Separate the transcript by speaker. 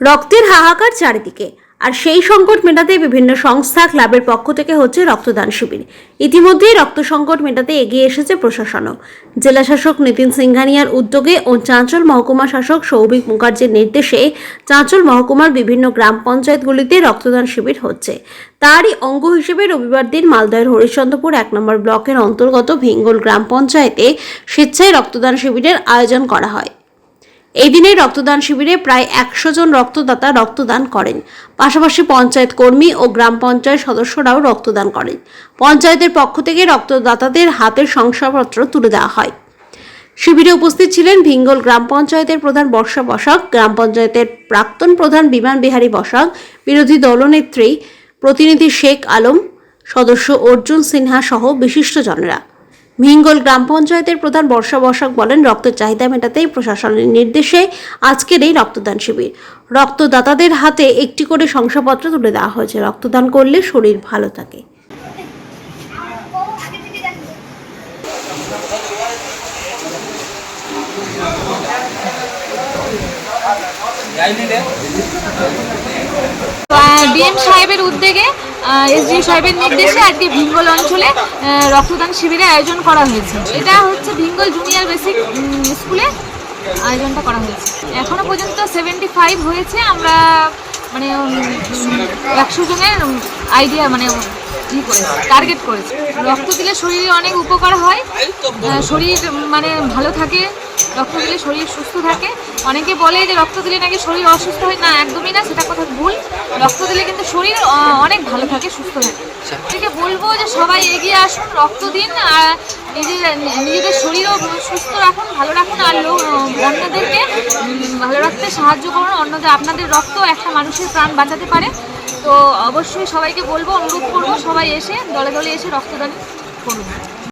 Speaker 1: রক্তের হাহাকার চারিদিকে। আর সেই সংকট মেটাতে বিভিন্ন সংস্থা ক্লাবের পক্ষ থেকে হচ্ছে রক্তদান শিবির। ইতিমধ্যেই রক্ত সংকট মেটাতে এগিয়ে এসেছে প্রশাসনও। জেলা শাসক নিতিন সিংঘানিয়ার উদ্যোগে ও চাঁচল মহকুমা শাসক সৌভিক মুখার্জির নির্দেশে চাঁচল মহকুমার বিভিন্ন গ্রাম পঞ্চায়েতগুলিতে রক্তদান শিবির হচ্ছে। তারই অঙ্গ হিসেবে রবিবার দিন মালদহের হরিশ্চন্দ্রপুর এক নম্বর ব্লকের অন্তর্গত ভিঙ্গল গ্রাম পঞ্চায়েতে স্বেচ্ছায় রক্তদান শিবিরের আয়োজন করা হয়। এই দিনে রক্তদান শিবিরে প্রায় একশো জন রক্তদাতা রক্তদান করেন। পাশাপাশি পঞ্চায়েত কর্মী ও গ্রাম পঞ্চায়েত সদস্যরাও রক্তদান করেন। পঞ্চায়েতের পক্ষ থেকে রক্তদাতাদের হাতের শংসাপত্র তুলে দেওয়া হয়। শিবিরে উপস্থিত ছিলেন ভিঙ্গল গ্রাম পঞ্চায়েতের প্রধান বর্ষা বসাক, গ্রাম পঞ্চায়েতের প্রাক্তন প্রধান বিমান বিহারী বসাক, বিরোধী দলনেত্রী প্রতিনিধি শেখ আলম, সদস্য অর্জুন সিনহা সহ বিশিষ্টজনেরা। ভিঙ্গল গ্রাম পঞ্চায়েতের প্রধান বর্ষা বসাক বলেন রক্তের চাহিদা মেটাতেই প্রশাসনের নির্দেশে আজকের এই রক্তদান শিবির। রক্তদাতাদের হাতে একটি করে শংসাপত্র তুলে দেওয়া হয়েছে। রক্তদান করলে শরীর ভালো থাকে।
Speaker 2: ডিএম সাহেবের উদ্যোগে এসডি সাহেবের নির্দেশে আজকে ভিঙ্গল অঞ্চলে রক্তদান শিবিরের আয়োজন করা হয়েছে। এটা হচ্ছে ভিঙ্গল জুনিয়র বেসিক স্কুলে আয়োজনটা করা হয়েছে। এখনও পর্যন্ত সেভেন্টি ফাইভ হয়েছে। আমরা মানে একশো জনের আইডিয়া মানে ই টার্গেট করেছি। রক্ত দিলে শরীরে অনেক উপকার হয়। শরীর মানে ভালো থাকে। রক্ত দিলে শরীর সুস্থ থাকে। অনেকে বলে যে রক্ত দিলে নাকি শরীর অসুস্থ হয়। না একদমই না সেটা কথা ভুল। রক্ত দিলে কিন্তু শরীর অনেক ভালো থাকে সুস্থ থাকে। থেকে বলব যে সবাই এগিয়ে আসুন রক্ত দিন আর নিজের নিজেদের শরীরও সুস্থ রাখুন ভালো রাখুন আর লোক অন্যদেরকে ভালো রাখতে সাহায্য করুন। অন্যদের আপনাদের রক্ত একটা মানুষের প্রাণ বাঁচাতে পারে। তো অবশ্যই সবাইকে বলব অনুরোধ করব সবাই এসে দলে দলে এসে রক্তদান করুন।